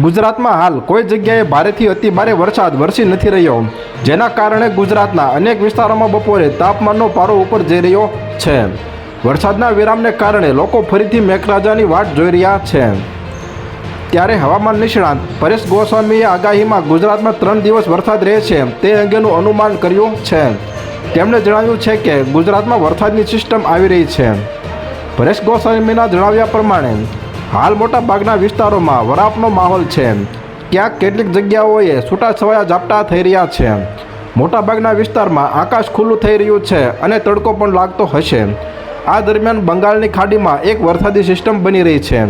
ગુજરાતમાં હાલ કોઈ જગ્યાએ ભારેથી અતિ ભારે વરસાદ વરસી નથી રહ્યો, જેના કારણે ગુજરાતના અનેક વિસ્તારોમાં બપોરે તાપમાનનો પારો ઉપર જઈ રહ્યો છે. વરસાદના વિરામને કારણે લોકો ફરીથી મેઘરાજાની વાટ જોઈ રહ્યા છે. ત્યારે હવામાન નિષ્ણાંત પરેશ ગોસ્વામીએ આગાહીમાં ગુજરાતમાં ત્રણ દિવસ વરસાદ રહે છે તે અંગેનું અનુમાન કર્યું છે. તેમણે જણાવ્યું છે કે ગુજરાતમાં વરસાદની સિસ્ટમ આવી રહી છે. પરેશ ગોસ્વામીના જણાવ્યા પ્રમાણે હાલ મોટા ભાગના વિસ્તારોમાં વરાપનો માહોલ છે. ક્યાંક કેટલીક જગ્યાઓએ છૂટાછવાયા ઝાપટા થઈ રહ્યા છે. મોટાભાગના વિસ્તારમાં આકાશ ખુલ્લું થઈ રહ્યું છે અને તડકો પણ લાગતો હશે. આ દરમિયાન બંગાળની ખાડીમાં એક વરસાદી સિસ્ટમ બની રહી છે.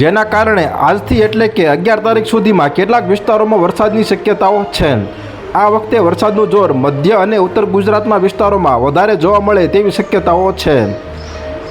જેના કારણે આજથી એટલે કે અગિયાર તારીખ સુધીમાં કેટલાક વિસ્તારોમાં વરસાદની શક્યતાઓ છે. આ વખતે વરસાદનું જોર મધ્ય અને ઉત્તર ગુજરાતના વિસ્તારોમાં વધારે જોવા મળે તેવી શક્યતાઓ છે.